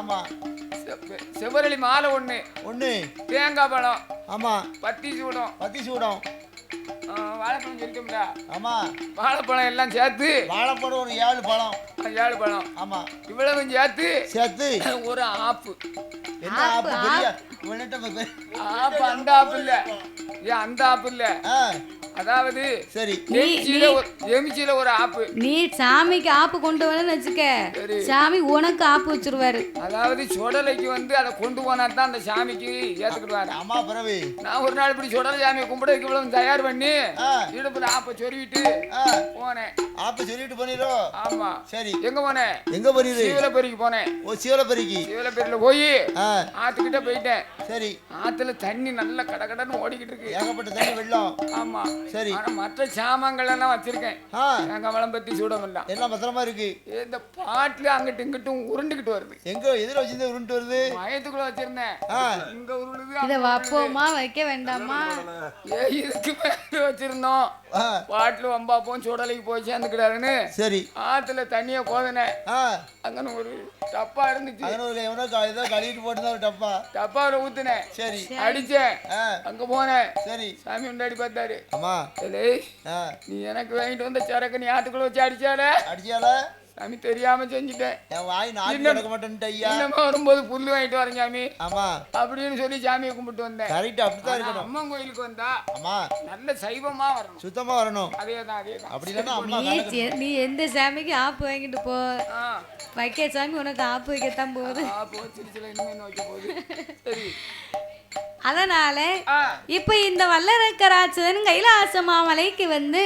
ஆமா. செவ்வ- செவ்வரளி மாலை ஒண்ணு. ஒண்ணு. தேங்காய் பழம். ஆமா. பத்தி சூடம். பத்தி சூடம். வாழைப்பழம் சொல்லிட்டோம்ல. ஆமா. வாழைப்பழம் எல்லாம் சேர்த்து. வாழைப்பழம் ஒரு ஏழு பழம். ஏழு பழம். ஆமா. இவ்வளவும் சேர்த்து. சேர்த்து. ஒரு ஆப்பு. என்ன ஆப்பு பெரிய ஆப்பு அந்த ஆப்பு இல்ல. ஏன் அந்த ஆப்பு இல்ல. ஆ. அதாவது சரி. எமிச்சியில ஒரு ஆப்பு. நீ சாமிக்கு ஆப்பு கொண்டு வரேன்னு வச்சுக்க. சாமி உனக்கு ஆப்பு வச்சிருவாரு. அதாவது சுடலைக்கு வந்து அதை கொண்டு போனா தான் அந்த சாமிக்கு ஏத்துக்கிடுவாரு. அம்மா பிறவி. நான் ஒரு நாள் இப்படி சுடலை சாமியை கும்பிடறதுக்கு இவ்வளவு தயார் பண்ணி இடுப்புல ஆப்ப சொருவிட்டு போனேன். ஆப்பு சொல்லிட்டு பண்ணிரோ ஆமா. சரி. எங்க போனேன் எங்க பண்ணிரு சீவலப்பெரிக்கு போனேன். ஓ சீவலப்பரிக்கு. சீவலப்பெரியில போய் ஆத்துக்கிட்ட போயிட்டேன். சரி. ஆத்துல தண்ணி நல்லா கடகடன்னு ஓடிக்கிட்டு இருக்கு. ஏகப்பட்ட தண்ணி வெள்ளம். ஆமா. சரி. ஆனா மற்ற சாமான்கள் எல்லாம் வச்சிருக்கேன். ஆ. தேங்காய் பழம் பத்தி சூடமெல்லாம். எல்லாம் பத்திரமா இருக்கு? இந்த பாட்டுல அங்கிட்டு இங்கிட்டும் உருண்டுகிட்டு வருது. எங்க எதிர வச்சிருந்த உருண்டு வருது? மயத்துக்குள்ள வச்சிருந்தேன். இங்க உருளுது இதை வைப்போமா வைக்க வேண்டாமா ஏ இதுக்கு மேல வச்சிருந்தோம். பாட்டுல வம்பாப்போம் சுடலைக்கு போய் சேர்ந்துக்கிட்டாருன்னு சரி. ஆத்துல தண்ணிய கோதனேன் ஆ. அங்கன ஒரு டப்பா இருந்துச்சு. எவனோ ஏதோ கழுவிட்டு போட்டு ஒரு டப்பா. டப்பாவில் ஊத்துனேன் சரி. அடிச்சேன் ஆ. அங்க போனேன் சரி. சாமி முன்னாடி பார்த்தாரு. அம்மா. ஏய் ஆ. நீ எனக்கு வாங்கிட்டு வந்த சரக்கு நீ ஆத்துக்குள்ள வச்சு அடிச்சால? அடிச்சால? சாமி தெரியாம செஞ்சுட்டேன். என் வாய் நாக்கு இன்னும் கிடக்க மாட்டேன்ட்டு ஐயா. இன்னமே வரும்போது புல்லு வாங்கிட்டு வரேன் சாமி. ஆமா. அப்படின்னு சொல்லி சாமியை கும்பிட்டு வந்தேன். கரெக்ட் இருக்கணும். அம்மன் கோயிலுக்கு வந்தா அம்மா நல்ல சைவமா வரணும். சுத்தமா வரணும். அதே தான் அதே தான் அப்படி இல்லைன்னா அம்மா நீ எந்த சாமிக்கு ஆப்பு வாங்கிட்டு போ. ஆ. வைக்க சாமி உனக்கு ஆப்பு வைக்கத்தான் போகுது. ஆ போச்சிருச்சுல இனிமே வைக்க போகுது. சரி. அதனால இப்ப இந்த வல்லரக்கராட்சதன் கைலாச மாமலைக்கு வந்து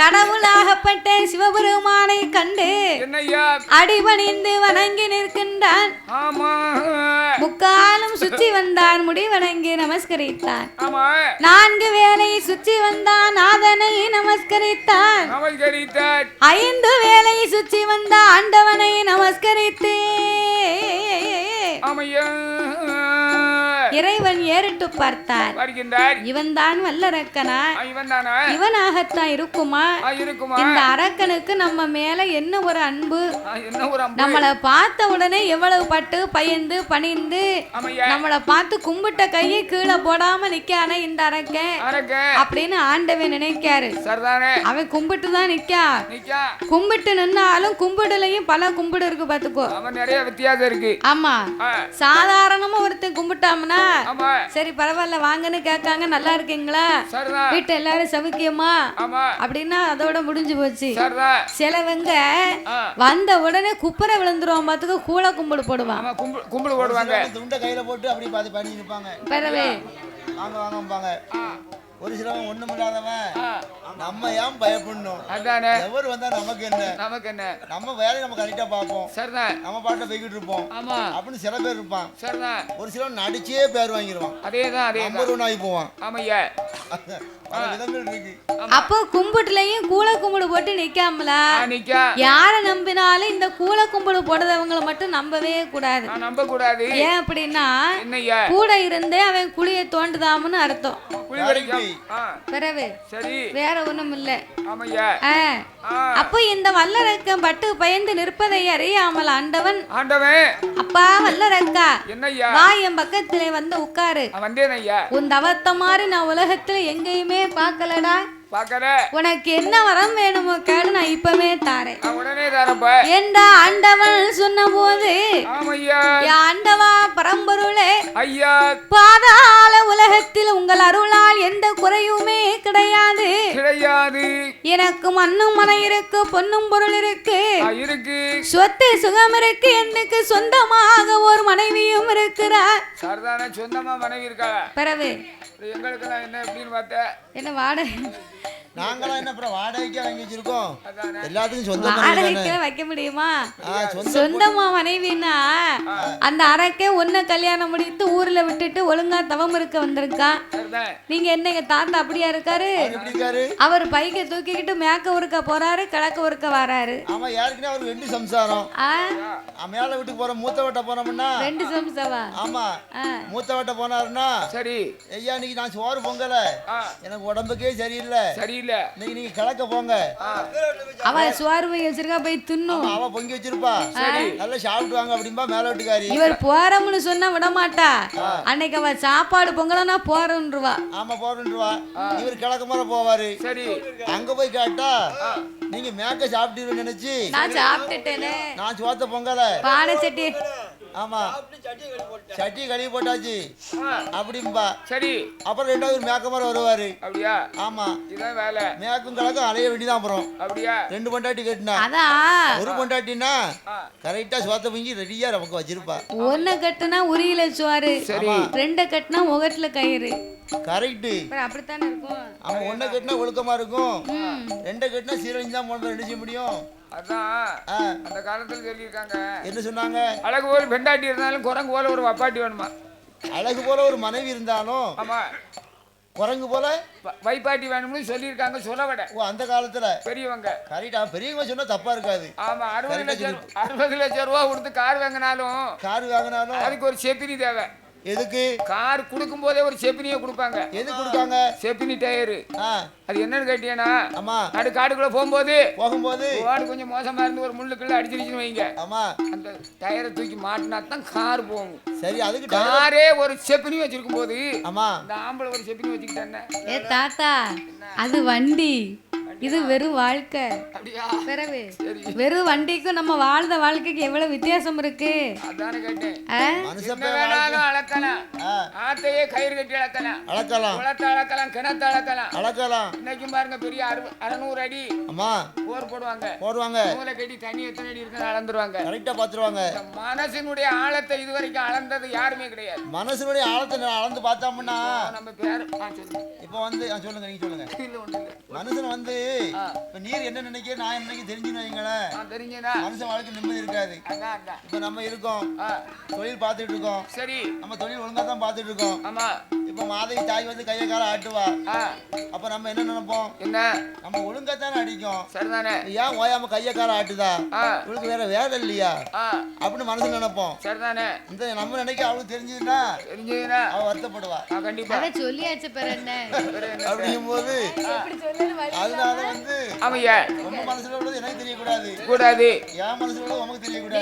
கடவுளாகப்பட்ட சிவபெருமானை கண்டு அடிபணிந்து வணங்கி நிற்கின்றான். முக்காலும் சுற்றி வந்தான் முடி வணங்கி நமஸ்கரித்தான் நான்கு வேளை சுற்றி வந்தான் நாதனை நமஸ்கரித்தான். ஐந்து வேளை சுற்றி வந்த ஆண்டவனை நமஸ்கரித்து. ஆமையா. இறைவன் ஏறிட்டு பார்த்தார். இவன் தானா இவனாகத்தான் இருக்குமா? ஆ, இருக்குமா? இந்த அரக்கனுக்கு நம்ம மேல என்ன ஒரு அன்பு? நம்மள பார்த்த உடனே எவ்வளவு பட்டு பயந்து பணிந்து நம்மள பார்த்து கும்பிட்ட கையை கீழே போடாம நிக்கானே இந்த அரக்கன்? அரக்க அப்படின்னு ஆண்டவன் நினைக்காரு. அவன் கும்பிட்டு தான் நிக்கா. கும்பிட்டு நின்னாலும் கும்பிடுலையும் பல கும்பிடு இருக்கு பாத்துக்கோ நிறைய வித்தியாசம் இருக்கு. ஆமா. சாதாரணமா ஒருத்தன் கும்பிட்டாம்னா சரி பரவாயில்ல வாங்கன்னு கேட்காங்க நல்லா இருக்கீங்களா? வீட்டு எல்லாரும் சவுக்கியமா ஆமா. அப்படின்னா அதோட முடிஞ்சு போச்சு. சிலவங்க. வந்த உடனே குப்புற விழுந்துருவான் பார்த்துக்க கூழ கும்பிடு போடுவான். கும்பிடு போடுவாங்க. துண்டை கையில போட்டு அப்படி பார்த்து பண்ணி இருப்பாங்க பிறவே வாங்க ஆ, ஒரு சிலவன் ஒண்ணும் இல்லாதவன் நம்ம ஏன் பயப்படணும்? அதானே. எவர் வந்தா நமக்கு என்ன? நமக்கு என்ன நம்ம வேலையை நம்ம கரெக்டா பார்ப்போம். சரிதான் நம்ம பாட்டை போய்கிட்டு இருப்போம். ஆமா. அப்படின்னு சில பேர் இருப்பான். சரிதான் ஒரு சிலவன் நடிச்சே பேர் வாங்கிடுவான் அதேதான் அதேதான். நம்பர் ஒன் ஆகி போவான். ஆமையா பல விதங்கள் இருக்கு. அப்போ கும்பிட்டுலயும் கூழ கும்பிடு போட்டு நிக்காமலா? யார நம்பினாலும் இந்த கூழ கும்பிடு போடுறவங்கள மட்டும் நம்பவே கூடாது. நான் நம்ப கூடாது ஏன் அப்படின்னா கூட இருந்தே அவன் குழிய தோண்டுதாம்னு அர்த்தம். பிறவு சரி. வேற ஒண்ணும் இல்ல அப்போ இந்த வல்லரக்கம் பட்டு பயந்து நிற்பதை அறியாமல் ஆண்டவன் ஆண்டவன். அப்பா வல்லரக்கா. என்னய்யா? வா என் பக்கத்திலே வந்து உட்காரு. உன் தவத்த மாதிரி நான் உலகத்துல எங்கேயுமே பார்க்கலடா. பாக்கற உனக்கு என்ன வரம் வேணுமோ கேளு நான் இப்பவே தாரேன். என்றா ஆண்டவன் சொன்னபோது? ஆமையா. என் ஆண்டவா பரம்பொருளே. ஐயா. பாதாள உலகத்தில் உங்கள் அருளால் எந்த குறையுமே கிடையாது. கிடையாது. எனக்கு மண்ணும் மனை இருக்கு பொன்னும் பொருள் இருக்கு. இருக்கு. சொத்து சுகம் இருக்கு எனக்கு சொந்தமாக ஒரு மனைவியும் இருக்கிறார். சொந்தமா மனைவி இருக்கா பிறகு எங்களுக்கு நான் என்ன எப்படின்னு பார்த்தேன் என்ன வாடகை? நாங்களாம் என்ன அப்புறம் வாடகைக்கா வாங்கி வச்சிருக்கோம். அதானே? எல்லாத்துக்கும் சொந்த மனைவி தானே? வாடகைக்கு வைக்க முடியுமா? சொந்தமா மனைவின்னா அந்த அரக்கே ஒன்ன கல்யாணம் முடித்து ஊர்ல விட்டுட்டு ஒழுங்கா தவம் இருக்க வந்திருக்கான் நீங்க என்ன எங்க தாத்தா அப்படியா இருக்காரு? அவர் எப்படி இருக்காரு? அவர் பைக்கை தூக்கிக்கிட்டு மேக்க ஒருக்க போறாரு கிழக்க ஒருக்க வராரு. ஆமா யாருக்குன்னா அவர் ரெண்டு சம்சாரம். மேல வீட்டுக்கு போற மூத்த வட்ட போனோம்னா? ரெண்டு சம்சவா? ஆமா. மூத்த வட்ட போனாருன்னா? சரி. ஐயா இன்னைக்கு நான் சோறு பொங்கல. எனக்கு உடம்புக்கே சரியில்லை. சரியில்லை. இன்னைக்கு நீங்க கிழக்க போங்க. அவ சுவார் போய் வச்சிருக்கா போய் தின்னும். அவ பொங்கி வச்சிருப்பா. நல்லா சாப்பிட்டு வாங்க அப்படிம்பா மேல வீட்டுக்காரி இவர் போறோம்னு சொன்னா விட மாட்டா அன்னைக்கு அவ சாப்பாடு பொங்கலனா போறோன்றுவா. ஆமா போறேன்ருவா இவர் கிழக்கு முறை போவாரு. சரி. அங்க போய் கேட்டா நீங்க மேக்க சாப்பிட்டீங்கன்னு நினைச்சு நான் சாப்பிட்டுட்டேனே. நான் சோத்த பொங்கல. பானை சட்டி ஆமா. சட்டி கழுவி போட்டாச்சு. அப்படிம்பா. சரி. அப்புறம் ரெண்டாவது ஒரு மேக்க முறை வருவாரு. அப்படியா? ஆமா. இதான் வேலை. மேக்கும் கிழக்கும் அலைய வேண்டிதான் அப்புறம். அப்படியா? ரெண்டு பொண்டாட்டி கட்டினா. அதான் ஒரு பொண்டாட்டினா கரெக்டா சோத்த பொங்கி ரெடியா நமக்கு வச்சிருப்பா. ஒன்ன கட்டுனா உரியில சுவாரு சரி. ரெண்ட கட்டுனா முகத்துல கயிறு. கரெக்ட் அப்படித்தானே இருக்கும்? அவன் ஒன்ன கட்டினா ஒழுக்கமா இருக்கும். ரெண்டை கட்டினா சீரழிஞ்சு தான் போன ரெண்டு செய்ய முடியும். அதான் அந்த காலத்துல சொல்லியிருக்காங்க. என்ன சொன்னாங்க? அழகு போல பெண்டாட்டி இருந்தாலும் குரங்கு போல ஒரு வப்பாட்டி வேணுமா? அழகு போல ஒரு மனைவி இருந்தாலும் ஆமா. குரங்கு போல? வைப்பாட்டி வேணும்னு சொல்லியிருக்காங்க சொல்ல விட ஓ அந்த காலத்துல? பெரியவங்க. கரெக்டா பெரியவங்க சொன்னா தப்பா இருக்காது. ஆமா அறுபது லட்சம் அறுபது லட்சம் ரூபா கொடுத்து கார் வாங்கினாலும் கார் வாங்கினாலும் அதுக்கு ஒரு செப்பினி தேவை. எதுக்கு? கார் கொடுக்கும் போதே ஒரு செப்பினியை கொடுப்பாங்க. எது கொடுக்காங்க? செப்பினி டயரு. ஆ. அது என்னன்னு கேட்டீங்கன்னா ஆமா. நடு காட்டுக்குள்ள போகும்போது போகும்போது. வாடு கொஞ்சம் மோசமா இருந்து ஒரு முள்ளுக்குள்ள அடிச்சிருச்சுன்னு வைங்க. ஆமா. அந்த டயரை தூக்கி மாட்டினா தான் கார் போகும். சரி அதுக்கு காரே ஒரு செப்பினி வச்சிருக்கும் போது ஆமா. இந்த ஆம்பளை ஒரு செப்பினி வச்சுக்கிட்டானே ஏ தாத்தா அது வண்டி. இது வெறும் வாழ்க்கை. அப்படியா? பிறவு வெறும் வண்டிக்கும் நம்ம வாழ்ந்த வாழ்க்கைக்கு எவ்வளவு வித்தியாசம் இருக்கு? அளக்கலாம். ஆத்தையே கயிறு கட்டி அளக்கலாம். அளக்கலாம். குளத்தை அளக்கலாம் கிணத்தை அளக்கலாம். அளக்கலாம். இன்னைக்கும் பாருங்க பெரிய அறு அறுநூறு அடி அம்மா. போர் போடுவாங்க. போடுவாங்க. மூளை கட்டி தண்ணி எத்தனை அடி இருக்குன்னு அளந்துருவாங்க. கரெக்டா பாத்துருவாங்க. மனசினுடைய ஆழத்தை இதுவரைக்கும் அளந்தது யாருமே கிடையாது. மனசுனுடைய ஆழத்தை நான் அளந்து பார்த்தோம்னா நம்ம பேர் இப்போ வந்து சொல்லுங்க நீங்க சொல்லுங்க. மனுஷன் வந்து. இப்ப நீர் என்ன நினைக்க நான் என்ன தெரிஞ்சுன்னு வைங்களேன். மனுஷன் வாழ்க்கை நிம்மதி இருக்காது. இப்ப நம்ம இருக்கோம். தொழில் பார்த்துட்டு இருக்கோம். சரி. நம்ம தொழில் ஒழுங்கா தான் பார்த்துட்டு இருக்கோம். ஆமா. இப்ப மாதவி தாய் வந்து கையை கால ஆட்டுவா. அப்ப நம்ம என்ன நினைப்போம்? என்ன? நம்ம ஒழுங்கா தானே அடிக்கும். சரிதானே. ஏன் ஓயாம கையை கால ஆட்டுதா? இவளுக்கு வேற வேலை இல்லையா? அப்படின்னு மனசுல நினைப்போம். சரிதானே. இந்த நம்ம நினைக்க அவளுக்கு தெரிஞ்சதுன்னா தெரிஞ்சதுன்னா அவ வருத்தப்படுவா. ஆ கண்டிப்பா. சொல்லியாச்சு என்ன? அப்படிங்கும் போது அதனால வந்து ஆமையா ரொம்ப மனசுல உள்ளது எனக்கு தெரியக்கூடாது. கூடாது. என் மனசுல உள்ளது உமக்கு தெரியக்கூடாது.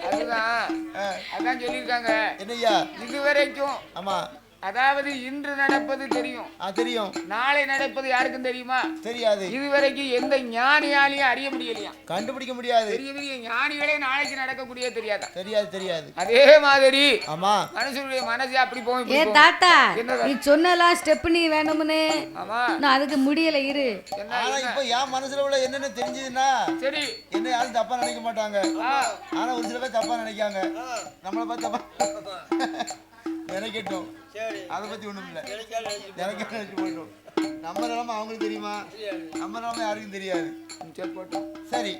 அதுதான். அதான் சொல்லியிருக்காங்க. என்னய்யா? இதுவரைக்கும் ஆமா. அதாவது இன்று நடப்பது தெரியும். ஆ தெரியும். நாளை நடப்பது யாருக்கும் தெரியுமா? தெரியாது. இதுவரைக்கும் எந்த ஞானியாலையும் அறிய முடியலையா? கண்டுபிடிக்க முடியாது. பெரிய பெரிய ஞானிகளே நாளைக்கு நடக்கக்கூடிய தெரியாதா? தெரியாது தெரியாது. அதே மாதிரி ஆமா. மனுஷனுடைய மனசு அப்படி போகும் ஏ. தாத்தா? நீ சொன்னலாம் ஸ்டெப்னி வேணும்னு. ஆமா. நான் அதுக்கு முடியல இரு. ஆனா? இப்ப என் மனசுல உள்ள என்னன்னு தெரிஞ்சதுன்னா சரி. என்ன யாரும் தப்பா நினைக்க மாட்டாங்க. ஆனா ஒரு சில பேர் தப்பா நினைக்காங்க. நம்மளை பார்த்து தப்பா நினைக்கட்டும். அதை பத்தி ஒண்ணும் இல்ல. எனக்கு நினைச்சு போயிடும் நம்ம நிலைமை அவங்களுக்கு தெரியுமா? நம்ம நிலைமை யாருக்கும் தெரியாது. சரி.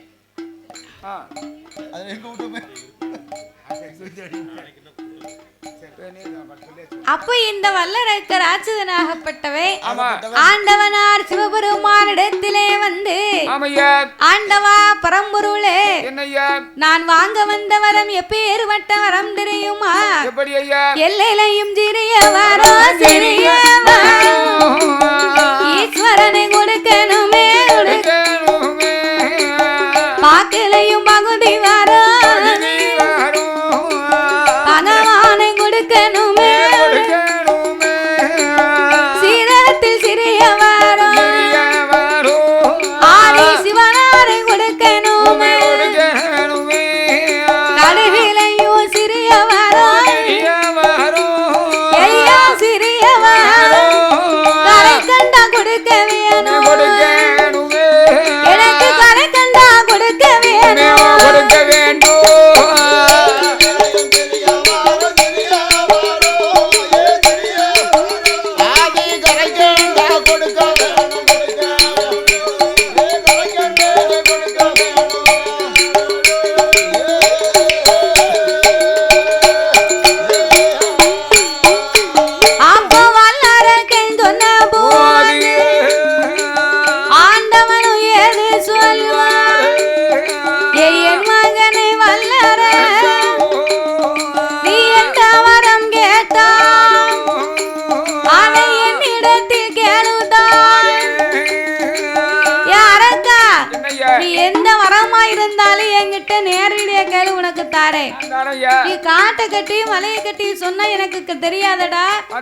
அப்ப இந்த வல்லரக்க ராட்சதனாகப்பட்டவை ஆண்டவனார் சிவபெருமானிடத்திலே வந்து ஆண்டவா பரம்பொருளே நான் வாங்க வந்த வரம் எப்பேறுபட்ட வரம் தெரியுமா எல்லையிலையும் சிறிய வரோ சிறிய. ஈஸ்வரனை கொடுக்கணுமே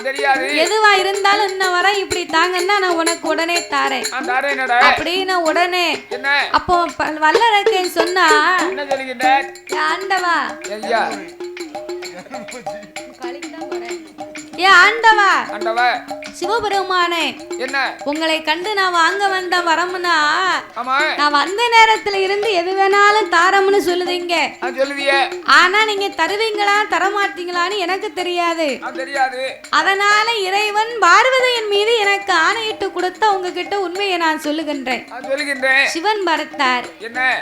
தெரியாது. எதுவா இருந்தாலும் இன்ன வர இப்படி தாங்கன்னா நான் உனக்கு உடனே தாரேன். அப்படின்னு உடனே. என்ன? அப்போ வல்லரக்கன் சொன்னா என்ன சொல்லுகின்ற? "ஏ ஆண்டவா. ஏ ஆண்டவா. ஆண்டவ. சிவபெருமானே என்ன? உங்களை கண்டு நான் வாங்க வந்த வரமுனா நான் வந்த நேரத்துல இருந்து எது வேணாலும் தாரம்னு சொல்லுதீங்க. ஆனா நீங்க தருவீங்களா தரமாட்டீங்களான்னு எனக்கு தெரியாது. அது தெரியாது. அதனால இறைவன் பார்வதியின் மீது எனக்கு ஆணையிட்டு கொடுத்த உங்ககிட்ட உண்மையை நான் சொல்லுகின்றேன். சிவன் பரத்தார்.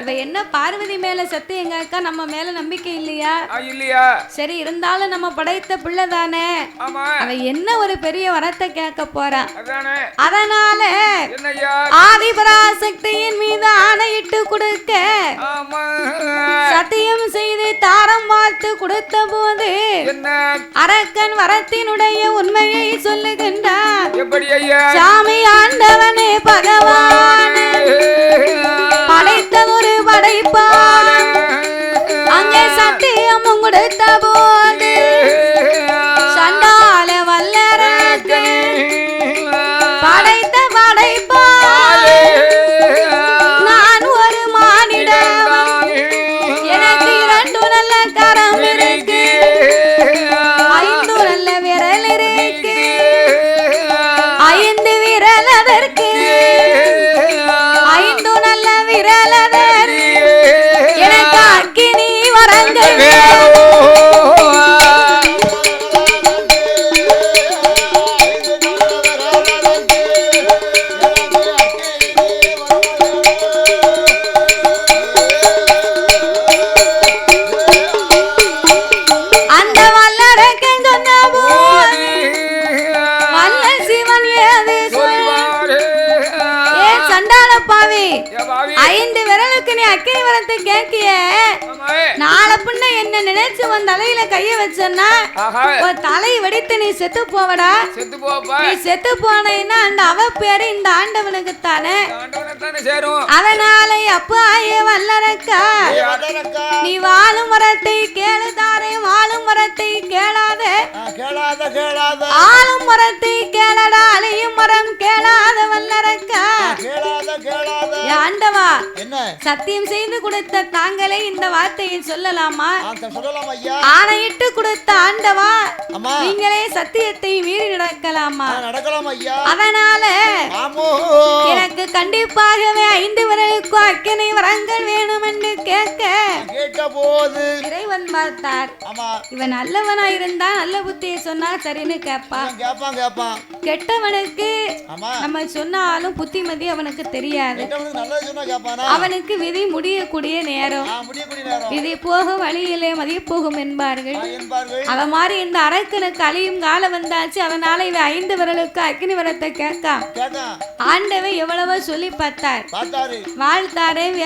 இவ என்ன பார்வதி மேல சத்து எங்க அக்கா நம்ம மேல நம்பிக்கை இல்லையா? இல்லையா? சரி இருந்தாலும் நம்ம படைத்த பிள்ளை தானே அவ என்ன ஒரு பெரிய வரத்தை கேட்க போறான் அதனால ஆதிபராசக்தியின் மீது ஆணையிட்டு கொடுக்க சத்தியம் செய்து தாரம் பார்த்து கொடுத்த போது அரக்கன் வரத்தினுடைய உண்மையை ஐயா? சாமி ஆண்டவனே பகவான். படைத்ததொரு படைப்பான். அங்கே சத்தியமும் கொடுத்த செத்து போவடா செத்து போப்பா நீ செத்து போனேன்னா அந்த அவ பேரு இந்த ஆண்டவனுக்கு தானே? அதனால அப்பா ஏ வல்லரக்கா. நீ வாழும் வரத்தை கேளு தாரே வாழும் வரத்தை கேளாத. கேளாத கேளாத. ஆளும் மரத்தை கேளடா அழியும் மரம் கேளாத வல்லரக்கா. கேளாத கேளாத. ஆண்டவா. என்ன? சத்தியம் செய்து கொடுத்த தாங்களே இந்த வார்த்தையை சொல்லலாமா? ஆணையிட்டு கொடுத்த ஆண்டவா. நீங்களே சத்தியத்தை மீறி நடக்கலாமா? அதனால எனக்கு கண்டிப்பாகவே ஐந்து விரலுக்கும் அக்கினை வரங்கள் வேணும் என்று கேட்க கேட்ட போது இறைவன் பார்த்தார். இவன் நல்லவனா இருந்தா நல்ல புத்தியை சொன்னா சரின்னு கேட்பான் கேட்பான் கேட்பான் கெட்டவனுக்கு நம்ம சொன்னாலும் புத்திமதி அவனுக்கு தெரியாது. அவனுக்கு விதி முடியக்கூடிய நேரம். விதி போகும் வழியிலே மதிய போகும் என்பார்கள். அத மாதிரி இந்த அரக்கனுக்கு அழியும் காலம் வந்தாச்சு. அதனால இவன் ஐந்து விரலுக்கு அக்கினி வரத்தை கேட்கான் கேட்டான். ஆண்டவன் எவ்வளவோ சொல்லி பார்த்தார். வேழ்த்தாரேன்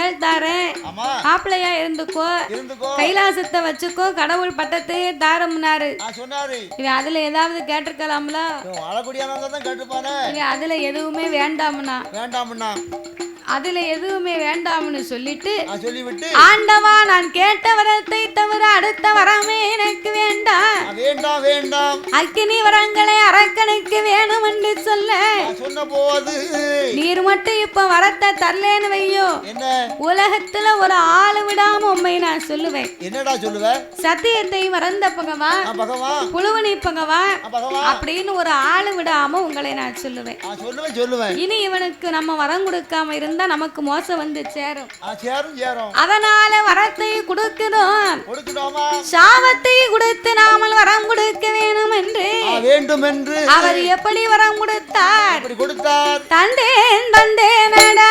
ஆமா. மாப்பிள்ளையா இருந்துக்கோ. கைலாசத்தை வச்சுக்கோ. கடவுள் பட்டத்தை தாரம்னாரு இவன் அதுல ஏதாவது கேட்டிருக்கலாம்ல? அதுல எதுவுமே வேண்டாம்னா. வேண்டாம்னா. அதுல எதுவுமே வேண்டாம்னு சொல்லிட்டு சொல்லிவிட்டு ஆண்டவா நான் கேட்ட வரத்தை தவிர அடுத்த வரமே எனக்கு வேண்டாம். வேண்டாம் வேண்டாம் அக்கினி வரங்களை அரக்கனுக்கு வேணும் என்று சொல்ல சொன்ன போது நீர் மட்டும் இப்ப வரத்தை தரலேன்னு வையோ உலகத்துல ஒரு ஆளு விடாம உண்மை நான் சொல்லுவேன். என்னடா சொல்லுவ? சத்தியத்தை மறந்த பகவான் பகவான். புழுவனி பகவான் அப்படின்னு ஒரு ஆளு விடாம உங்களை நான் சொல்லுவேன். சொல்லுவேன் சொல்லுவேன். இனி இவனுக்கு நம்ம வரம் கொடுக்காம இருந்தா நமக்கு மோசம் வந்து சேரும். அதனால வரத்தை கொடுக்கிறோம் சாபத்தை கொடுத்து நாமல் வரம் கொடுக்க வேணும் என்று வேண்டும் என்று அவர் எப்படி வரம் கொடுத்தார்? கொடுத்தார்? தந்தேன் தந்தேனடா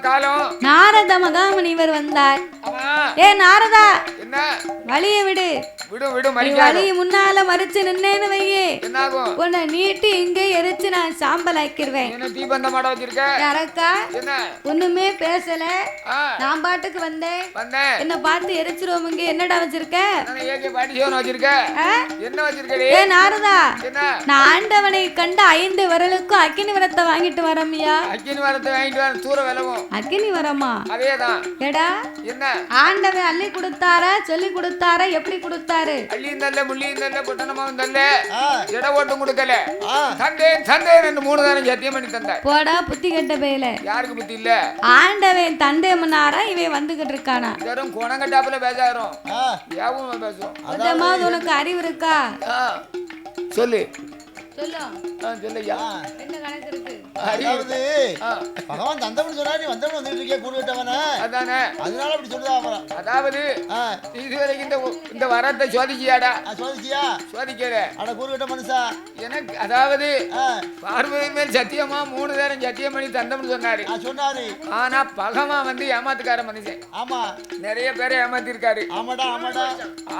காலம். நாரத மகாமுனிவர் வந்தார். ஏ நாரதா. என்ன? வழிய விடு. விடு விடு வழி முன்னால மறிச்சு நின்னேன்னு வையே. என்னாகும்? உன்னை நீட்டி இங்கே எரிச்சு நான் சாம்பல் ஆக்கிருவேன் என்ன தீபந்த மாட வச்சிருக்க? யாரக்கா? என்ன? ஒண்ணுமே பேசல. நான் பாட்டுக்கு வந்தேன். வந்தேன். என்ன பார்த்து எரிச்சிருவோம் இங்க. என்னடா வச்சிருக்க? ஏகே பாட்டி சிவன் வச்சிருக்க? என்ன வச்சிருக்கடி ஏ நாரதா. என்ன? நான் ஆண்டவனை கண்டு ஐந்து விரலுக்கும் அக்கினி விரத்தை வாங்கிட்டு வரமியா. அக்கினி வரத்தை வாங்கிட்டு வர தூர விலவும் அக்கினி வரமா? அதேதான். எடா என்ன? ஆண்டவன் அள்ளி கொடுத்தாரா? சொல்லி கொடுத்தாரா? எப்படி கொடுத்தாரு? அள்ளியும் தல்ல முள்ளியும் தல்ல பொட்டணமாவும் தல்ல இட ஓட்டும் கொடுக்கல. ஆ, தந்தேன் தந்தேன் ரெண்டு மூணு தானம் சத்தியம் பண்ணி தந்த போடா புத்தி கெட்ட பேல யாருக்கு புத்தி இல்ல? ஆண்டவன் தந்தை முன்னாரா? இவன் வந்துகிட்டு இருக்கானா? வெறும் குணங்கட்டாப்புல பேசாயிரும். யாவும் பேசும் கொஞ்சமாவது உனக்கு அறிவு இருக்கா? ஆ, சொல்லு. சொல்லு. சொல்லையா என்ன கணக்கு இருக்கு? அதாவது பகவான் தந்தவன் சொன்னா நீ வந்தவன் வந்துட்டு இருக்கே கூறு விட்டவன அதானே. அதனால அப்படி சொல்லுதா அப்புறம். அதாவது இதுவரைக்கும் இந்த இந்த வரத்தை சோதிச்சியாடா? சோதிச்சியா? சோதிக்கல. அட கூறு விட்ட மனுஷா. எனக்கு அதாவது பார்வதி மேல் சத்தியமா மூணு நேரம் சத்தியம் பண்ணி தந்தம்னு சொன்னாரு. சொன்னாரு. ஆனா பகமா வந்து ஏமாத்துக்கார மனுஷன். ஆமா. நிறைய பேரை ஏமாத்திருக்காரு. ஆமாடா ஆமாடா.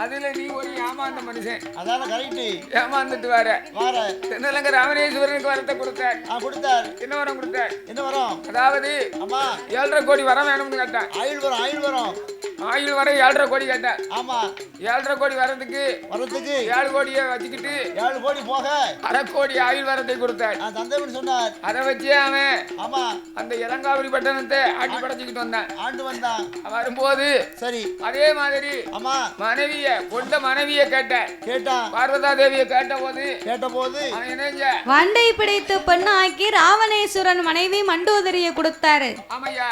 அதுல நீ ஒரு ஏமாந்த மனுஷன். அதான கரெக்ட் ஏமாந்துட்டு வர. வார. தென்னலங்க ராமநேஸ்வரனுக்கு வரத்தை கொடுத்தார். கொடுத்தார். என்ன வரம் கொடுத்தார் என்ன வரும்? அதாவது ஆமா. ஏழரை கோடி வரம் வேணும்னு கேட்டேன். ஆயுள் வரும் ஆயுள் வரும். ஆயுள் வர ஏழரை கோடி கேட்டேன். ஆமா. ஏழரை கோடி வரதுக்கு வரத்துக்கு ஏழு கோடியை வச்சுக்கிட்டு ஏழு கோடி போக. அரை கோடி ஆயுள் வரத்தை கொடுத்தார் ஆ, தந்தவன் சொன்னார். அதை வச்சே அவன் ஆமா. அந்த இளங்காவிரி பட்டணத்தை ஆட்டி படைச்சுக்கிட்டு வந்தான். ஆண்டு வந்தான். வரும்போது சரி. அதே மாதிரி ஆமா. மனைவிய கொண்ட மனைவிய கேட்டேன். கேட்டான். பார்வதா தேவிய கேட்ட போது என்ன செஞ்ச? வண்டை பிடித்து பெண்ணாக்கி ராவணேஸ்வரன் மனைவி மண்டோதரிய கொடுத்தாரு. ஆமையா?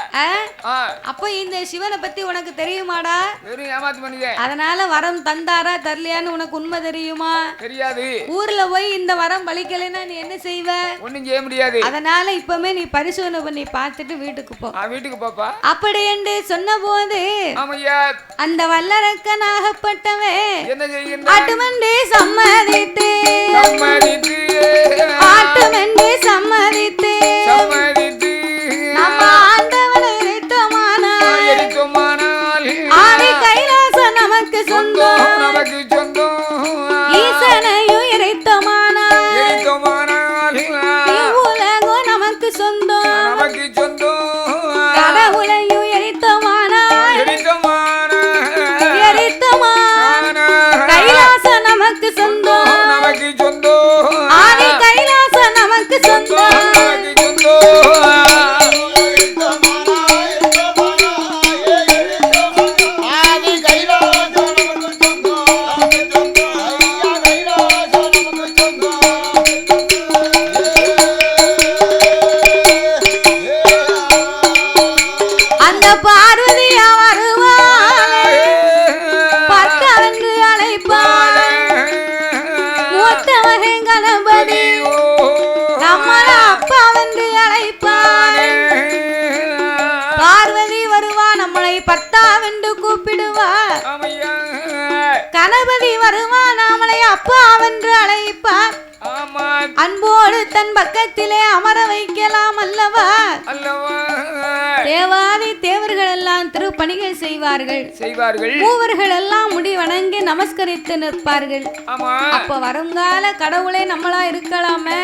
அப்போ இந்த சிவனை பத்தி உனக்கு தெரியுமாடா? வெறும் ஏமாத்து பண்ணிதேன் அதனால வரம் தந்தாரா தரலையான்னு உனக்கு உண்மை தெரியுமா? தெரியாது. ஊர்ல போய் இந்த வரம் பலிக்கலைன்னா நீ என்ன செய்வ? ஒண்ணும் செய்ய முடியாது. அதனால இப்பவுமே நீ பரிசோதனை பண்ணி பார்த்துட்டு வீட்டுக்கு போ. வீட்டுக்கு பாப்பா. அப்படி என்று சொன்னபோது ஆமையா அந்த வல்லரக்கனாகப்பட்டவன் என்ன செய்கின்ற ஆட்டுமண்டே சம்மதித்து சம்மதித்து ஆட்டுமண்டே சம்மதித்து சம்மதித்து கணபதி வருவா அப்பா என்று அழைப்பார். அன்போடு தன் பக்கத்திலே அமர வைக்கலாம் அல்லவா? தேவாதி தேவர்கள் எல்லாம் திருப்பணிகள் செய்வார்கள். செய்வார்கள். மூவர்கள் எல்லாம் முடி வணங்கி நமஸ்கரித்து நிற்பார்கள். அப்ப வருங்கால கடவுளே நம்மளா இருக்கலாமே.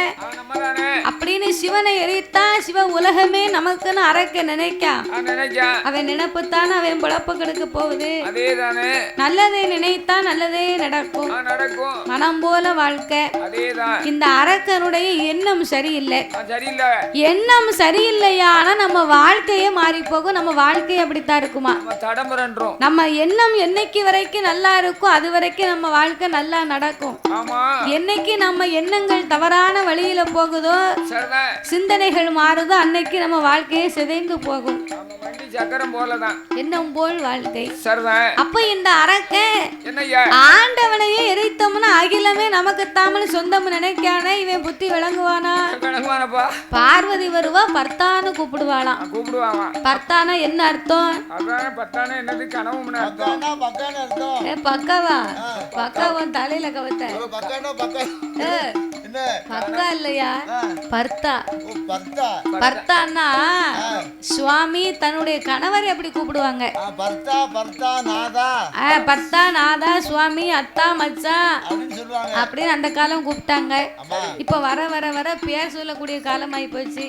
அப்படின்னு சிவனை எரித்தா சிவ உலகமே நமக்குன்னு அறக்க நினைக்கா. நான் நினைச்சேன் அவன் நினைப்புத்தான் அவன் பொழப்பு கெடுக்க போகுது. தானே நல்லதை நினைத்தா நல்லதே நடக்கும். மனம் போல வாழ்க்கை. இந்த அரக்கனுடைய எண்ணம் சரியில்லை. எண்ணம் சரியில்லையா? ஆனா நம்ம வாழ்க்கையே மாறி போகும் நம்ம வாழ்க்கை அப்படித்தான் இருக்குமா? நம்ம எண்ணம் என்னைக்கு வரைக்கும் நல்லா இருக்கும் அது வரைக்கும் நம்ம வாழ்க்கை நல்லா நடக்கும். என்னைக்கு நம்ம எண்ணங்கள் தவறான வழியில போகுதோ சிந்தனைகள் மாறுதோ அன்னைக்கு நம்ம வாழ்க்கையே சிதைந்து போகும். சக்கரம் போலதான். எண்ணம் போல் வாழ்க்கை. சரிதான். அப்ப இந்த அரக்கன் என்னய்யா? ஆண்டவனையே எரித்தோம்னா அகிலமே நமக்கு தாமனு சொந்தம் நினைக்கானே இவன் புத்தி விளங்குவானா? கணக்குவானப்பா பார்வதி வருவா பர்த்தான்னு கூப்பிடுவாளாம். நான் கூப்பிடுவாங்க பர்த்தானா என்ன அர்த்தம்? என்னது? கனவும்னு அர்த்தம். பக்கானா பக்கான்னு அர்த்தம். ஏ பக்காவா? பக்காவன் தலையில கவத்த. பக்கா. ஏ, என்ன? பக்கா இல்லையா? ஆ, பர்த்தா. ஓ, பர்த்தா. பர்த்தான்னா சுவாமி தன்னுடைய கணவர் எப்படி கூப்பிடுவாங்க? பர்த்தா, பர்த்தா, நாதா. ஆ, பர்த்தா நாதா சுவாமி அத்தா மச்சான் அப்படின்னு அந்த காலம் கூப்பிட்டாங்க. இப்ப வர வர வர பேர் சொல்லக்கூடிய காலம் ஆகி போச்சு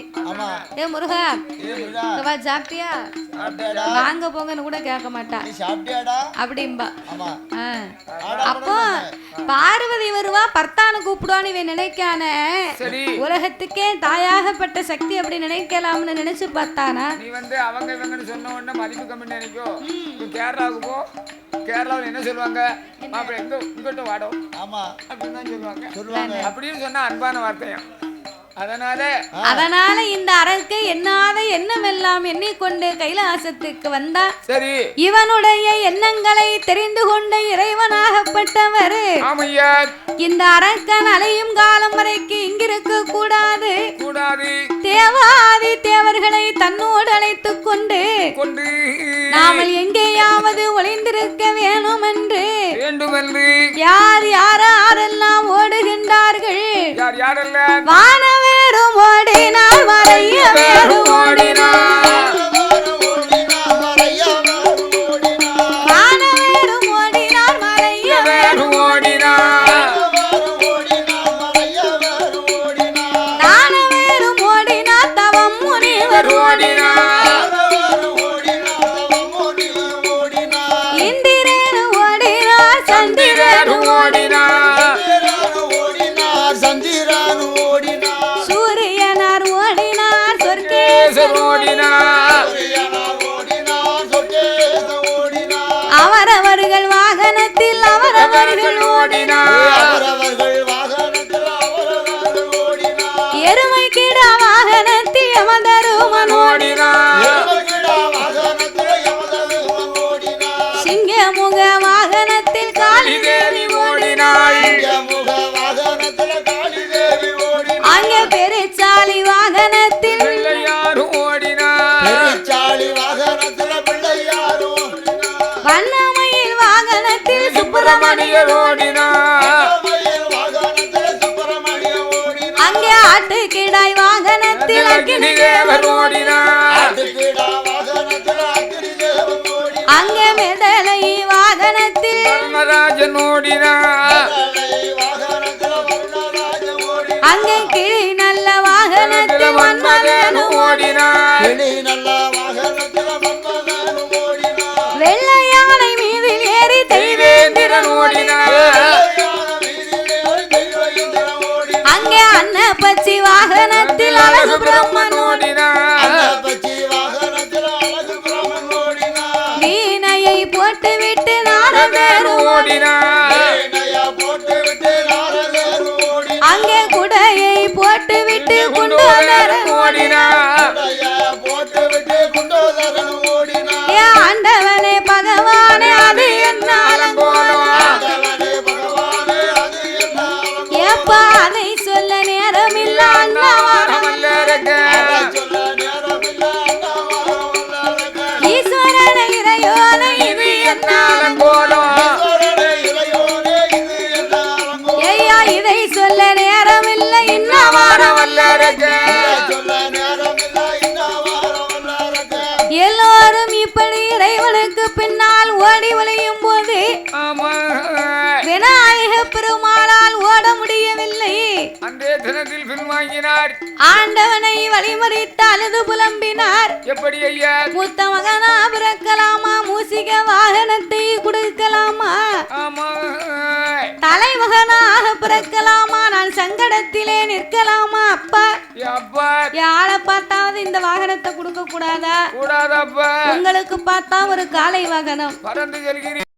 ஏ முருகா. சாப்பிட்டியா சாப்பிட்டியாடா வாங்க போங்கன்னு கூட கேட்க மாட்டா. அப்படிம்பா. அப்போ பார்வதி வருவா பர்த்தான்னு கூப்பிடுவான்னு இவன் நினைக்கானே. உலகத்துக்கே தாயாகப்பட்ட சக்தி அப்படி நினைக்கலாம்னு நினைச்சு பார்த்தானா? நீ வந்து அவங்க இவங்கன்னு சொன்ன உடனே மதிப்பு கம்மி நினைக்கும் கேரளாவுக்கு போ. கேரளாவில் என்ன சொல்லுவாங்க? மாப்பிள்ளை எங்க இங்கிட்ட வாடும் ஆமா. அப்படின்னு தான் சொல்லுவாங்க. அப்படின்னு சொன்னா அன்பான வார்த்தையாம் அதனால அதனால இந்த அரக்கு எண்ணாத எண்ணமெல்லாம் எண்ணிக்கொண்டு கைலாசத்துக்கு வந்தா சரி. இவனுடைய எண்ணங்களை தெரிந்து கொண்ட இறைவனாகப்பட்டவர். இந்த அரக்கன் அலையும் காலம் வரைக்கும் இங்கிருக்க கூடாது. கூடாது. தன்னோடு அழைத்துக் கொண்டு கொண்டு நாமல் எங்கேயாவது ஒளிந்திருக்க வேணும் என்று வேண்டுமென்று யார் யாரெல்லாம் ஓடுகின்றார்கள்? யார் ஓடினார் மறைய வேறும் ஓடினார் அவரவர்கள் ஓடினார். எருமை கிடா வாகனத்தில் ஓடினார். சுப்பிரமணியர் ஓடினார் அங்கே ஆட்டுக்கிடாய் வாகனத்தில் அக்னி தேவர் ஓடினார் ஆட்டுக்கிடா வாகனத்தில் அக்கினி தேவன் ஓடினார் அங்கே மெதலை வாகனத்தில் தர்மராஜன் ஓடினார் அங்கே குடையை போட்டு விட்டு குண்டோதரன் ஓடினான் ஏ ஆண்டவனே பகவானே அது என்னாலும் போலும் ஆண்டவனே பகவானே அது என்ன? ஏப்பா அதை சொல்ல நேரம் இல்ல. ஈஸ்வரனை இறையோனை இது என்ன பின்வாங்கினார் ஆண்டவனை வழிமறித்து அழுது புலம்பினார். எப்படி ஐயா? மூத்த மகனா பிறக்கலாமா? மூசிக வாகனத்தை கொடுக்கலாமா? ஆமா. தலைமகனாக பிறக்கலாமா? நான் சங்கடத்திலே நிற்கலாமா அப்பா? அப்பா. யாரை பார்த்தாவது இந்த வாகனத்தை கொடுக்க கூடாதா கூடாதப்பா உங்களுக்கு பார்த்தா ஒரு காலை வாகனம். பறந்து செல்கிறீர்.